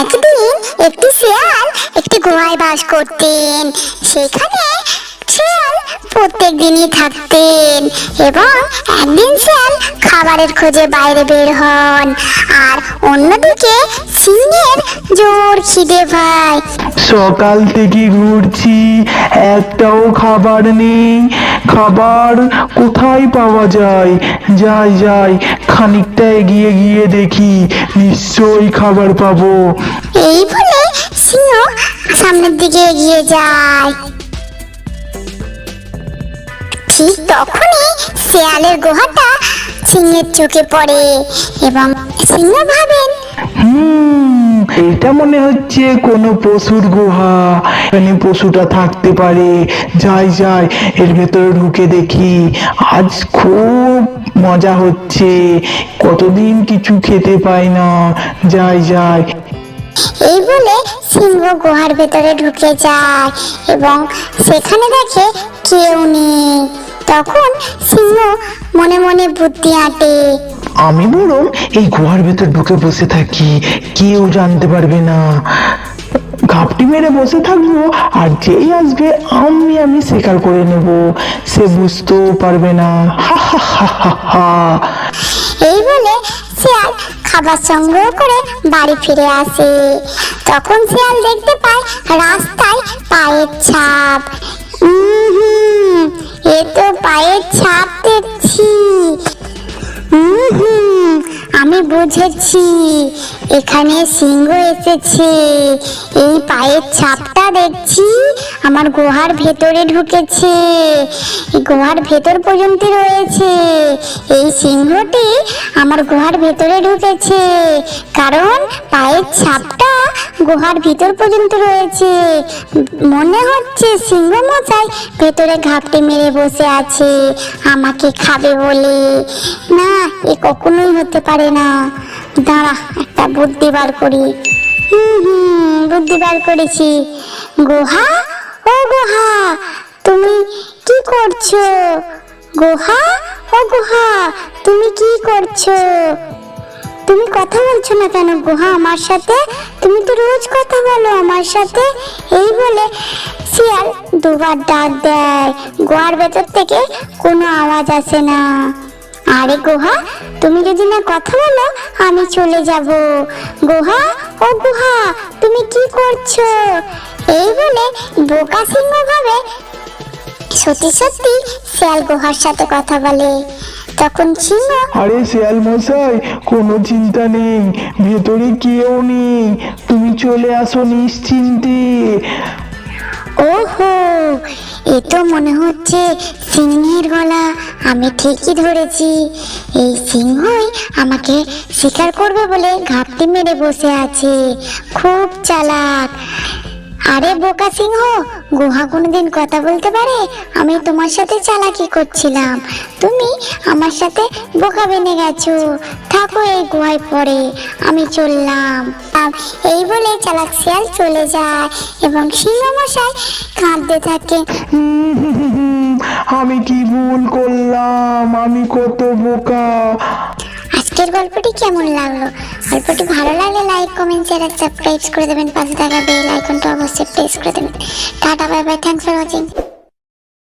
একদিন একটি শেয়াল একটি গুহায় বাস করতেন। সেখানে শেয়াল প্রত্যেক দিনই থাকতেন এবং একদিন শেয়াল খাবারের খোঁজে বাইরে বের হন। আর অন্যদিকে সিংহের জোর খিদে পায়। সকাল থেকে ঘুরছি, একটাও খাবার নেই খাবার কোথায় পাওয়া যায়? যাই যাই খানিকটা এগিয়ে গিয়ে দেখি নিশ্চয়ই খাবার পাবো। এই বলে সিংহ সামনের দিকে এগিয়ে যায়। ঠিক তখনই শেয়ালের গুহাটা সিংহের চোখে পড়ে এবং সিংহ ভাবেন হুম এটা মনে হচ্ছে কোনো পশুর গুহা। এখানে পশুটা থাকতে পারে। যাই যাই, এর ভেতরে ঢুকে দেখি। আজ খুব মজা হচ্ছে। কতদিন কিছু খেতে পাই না। যাই যাই। এই বলে সিংহ গুহার ভেতরে ঢুকে যায় এবং সেখানে দেখে কেউ নেই। তখন সিংহ মনে মনে বুদ্ধি আঁটে। আমি বরং এই গুহার ভেতর ঢুকে বসে থাকি। কেউ জানতে পারবে না। ঘাপটি মেরে বসে থাকব, আর যেই আসবে, আমি আমি শিকার করে নেব। সে বুঝতেও পারবে না। এই বলে শিয়াল খাবার সংগ্রহ করে বাড়ি ফিরে আসে। তখন শিয়াল দেখতে পায় রাস্তায় পায়ের ছাপ। এ তো আমি বুঝেছি, এখানে সিংহ এসেছে। এই পায়ের ছাপটা দেখছি, আমার গুহার ভেতরে ঢুকেছে। গুহার ভেতর পর্যন্ত রয়েছে। এই সিংহটি আমার গুহার ভেতরে ঢুকেছে, কারণ পায়ের ছাপটা গুহার ভিতর পর্যন্ত রয়েছে। মনে হচ্ছে সিংহ মশাই ভেতরে ঘাপটি মেরে বসে আছে, আমাকে খাবে বলে। না এ কখনোই হতে পারে না। দাঁড়া, একটা বুদ্ধি বার করি। বুদ্ধি বার করেছি। গুহা? ও গুহা, তুমি কি করছ? গুহা? ও গুহা, তুমি কি করছ? তুমি কথা বলছো না কেন গুহা আমার সাথে? তুমি তো রোজ কথা বলো আমার সাথে। এই বলে শিয়াল দুবার ডাক দেয়। গুহার ভেতর থেকে কোনো আওয়াজ আসে না। আরে গুহা তুমি যদি না কথা বলো আমি চলে যাব। গুহা ও গুহা তুমি কি করছ? এই বলে বোকা সিংহ ভাবে সত্যি সত্যি শিয়াল গুহার সাথে কথা বলে। তখন সিংহ আরে শিয়াল মশাই কোনো চিন্তা নেই ভেতরে কেউ নেই তুমি চলে আসো নিশ্চিন্তে। ওহো এ তো মনে হচ্ছে সিংহের গলা আমি ঠিকই ধরেছি। এই সিংহই আমাকে শিকার করবে বলে ঘাপটি মেরে বসে আছে। খুব চালাক। আরে বোকা সিংহ, গুহা কোনোদিন কথা বলতে পারে? আমি তোমার সাথে চালাকি করছিলাম। তুমি আমার সাথে বোকা বেনে গেছো। থাকো এই গুহায় পরে আমি চললাম। এই বলে চালাক শিয়াল চলে যায় এবং সিংহ মশাই কাঁদতে থাকে। আমি কি ভুল করলাম? আমি কত বোকা? আজকের গল্পটি কেমন লাগল? গল্পটি ভালো লাগলে লাইক কমেন্ট শেয়ার আর সাবস্ক্রাইব করে দেবেন। পাশে থাকা বেল আইকনটা অবশ্যই প্রেস করে দেবেন। Tata bye bye thanks for watching